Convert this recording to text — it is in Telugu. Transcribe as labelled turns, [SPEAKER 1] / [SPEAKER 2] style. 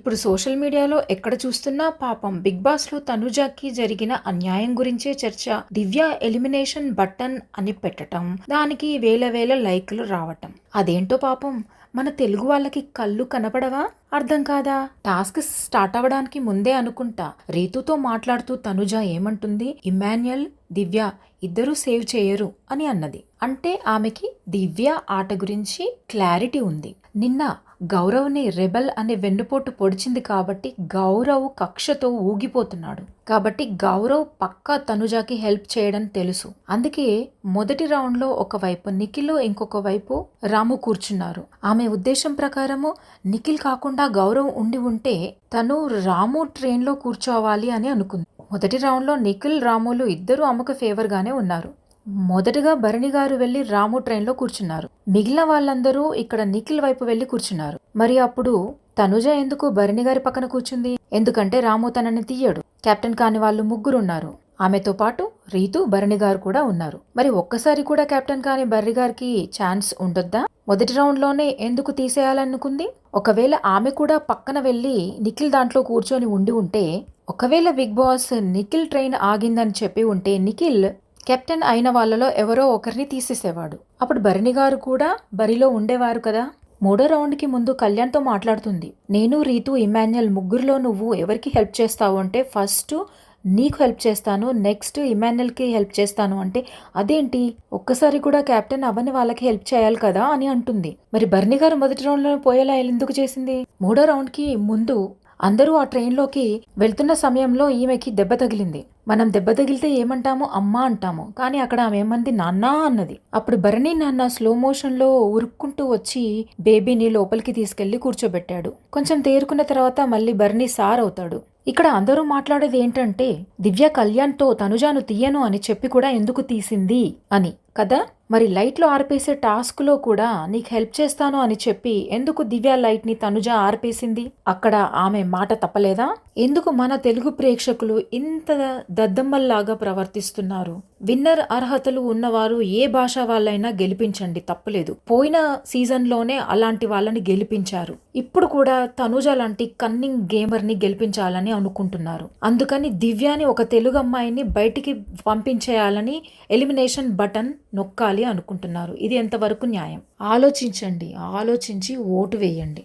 [SPEAKER 1] ఇప్పుడు సోషల్ మీడియాలో ఎక్కడ చూస్తున్నా పాపం బిగ్ బాస్లో తనుజాకి జరిగిన అన్యాయం గురించే చర్చ. దివ్య ఎలిమినేషన్ బటన్ అని పెట్టటం దానికి వేల వేల లైక్లు రావటం. అదేంటో పాపం మన తెలుగు వాళ్ళకి కళ్ళు కనపడవా? అర్థం కాదా? టాస్క్ స్టార్ట్ అవ్వడానికి ముందే అనుకుంటా. రీతుతో మాట్లాడుతూ తనుజ ఏమంటుంది? ఇమాన్యుయల్ దివ్య ఇద్దరూ సేవ్ చేయరు అని అన్నది. అంటే ఆమెకి దివ్య ఆట గురించి క్లారిటీ ఉంది. నిన్న గౌరవ్ని రెబల్ అనే వెన్నుపోటు పొడిచింది కాబట్టి గౌరవ్ కక్షతో ఊగిపోతున్నాడు. కాబట్టి గౌరవ్ పక్కా తనుజాకి హెల్ప్ చేయడం తెలుసు. అందుకే మొదటి రౌండ్లో ఒకవైపు నిఖిల్ ఇంకొక వైపు రాము కూర్చున్నారు. ఆమె ఉద్దేశం ప్రకారము నిఖిల్ కాకుండా గౌరవ్ ఉండి ఉంటే తను రాము ట్రైన్లో కూర్చోవాలి అని అనుకుంది. మొదటి రౌండ్లో నిఖిల్ రాములు ఇద్దరూ అమ్మకు ఫేవర్గానే ఉన్నారు. మొదటగా భరణి గారు వెళ్ళి రాము ట్రైన్లో కూర్చున్నారు. మిగిలిన వాళ్ళందరూ ఇక్కడ నిఖిల్ వైపు వెళ్ళి కూర్చున్నారు. మరి అప్పుడు తనుజ ఎందుకు భరణి గారి పక్కన కూర్చుంది? ఎందుకంటే రాము తనని తీయడు కెప్టెన్ కాని వాళ్ళు ముగ్గురు ఉన్నారు ఆమెతో పాటు రీతు భరణి గారు కూడా ఉన్నారు. మరి ఒక్కసారి కూడా కెప్టెన్ కాని భరణి గారికి ఛాన్స్ ఉండొద్దా? మొదటి రౌండ్లోనే ఎందుకు తీసేయాలనుకుంది? ఒకవేళ ఆమె కూడా పక్కన వెళ్ళి నిఖిల్ దాంట్లో కూర్చొని ఉండి ఉంటే ఒకవేళ బిగ్ బాస్ నిఖిల్ ట్రైన్ ఆగిందని చెప్పి ఉంటే నిఖిల్ కెప్టెన్ అయిన వాళ్ళలో ఎవరో ఒకరిని తీసేసేవాడు. అప్పుడు భరణి గారు కూడా బరిలో ఉండేవారు కదా. మూడో రౌండ్కి ముందు కళ్యాణ్తో మాట్లాడుతుంది. నేను రీతు ఇమాన్యుయల్ ముగ్గురులో నువ్వు ఎవరికి హెల్ప్ చేస్తావు అంటే ఫస్ట్ నీకు హెల్ప్ చేస్తాను నెక్స్ట్ ఇమాన్యుయల్కి హెల్ప్ చేస్తాను అంటే అదేంటి? ఒక్కసారి కూడా కెప్టెన్ అవని వాళ్ళకి హెల్ప్ చేయాలి కదా అని అంటుంది. మరి బర్ని గారు మొదటి రౌండ్లో పోయేలా ఎందుకు చేసింది? మూడో రౌండ్కి ముందు అందరూ ఆ ట్రైన్లోకి వెళ్తున్న సమయంలో ఈమెకి దెబ్బ తగిలింది. మనం దెబ్బ తగిలితే ఏమంటాము అమ్మా అంటాము. కానీ అక్కడ ఆమె ఏమంది? నాన్న అన్నది. అప్పుడు భరణి నాన్న స్లో మోషన్లో ఉరుక్కుంటూ వచ్చి బేబీని లోపలికి తీసుకెళ్ళి కూర్చోబెట్టాడు. కొంచెం తేరుకున్న తర్వాత మళ్ళీ భరణి సార్ అవుతాడు. ఇక్కడ అందరూ మాట్లాడేది ఏంటంటే దివ్య కళ్యాణ్తో తనుజాను తీయను అని చెప్పి కూడా ఎందుకు తీసింది అని. కదా? మరి లైట్లు ఆర్పేసే టాస్క్లో కూడా నీకు హెల్ప్ చేస్తాను అని చెప్పి ఎందుకు దివ్య లైట్ని తనుజ ఆర్పేసింది? అక్కడ ఆమె మాట తప్పలేదా? ఎందుకు మన తెలుగు ప్రేక్షకులు ఇంత దద్దమ్మల్లాగా ప్రవర్తిస్తున్నారు? విన్నర్ అర్హతలు ఉన్నవారు ఏ భాష వాళ్ళైనా గెలిపించండి తప్పలేదు. పోయిన సీజన్లోనే అలాంటి వాళ్ళని గెలిపించారు. ఇప్పుడు కూడా తనుజ లాంటి కన్నింగ్ గేమర్ని గెలిపించాలని అనుకుంటున్నారు. అందుకని దివ్యాని ఒక తెలుగు అమ్మాయిని బయటికి పంపించేయాలని ఎలిమినేషన్ బటన్ నొక్కాలి అనుకుంటున్నారు. ఇది ఎంతవరకు న్యాయం? ఆలోచించండి ఆలోచించి ఓటు వేయండి.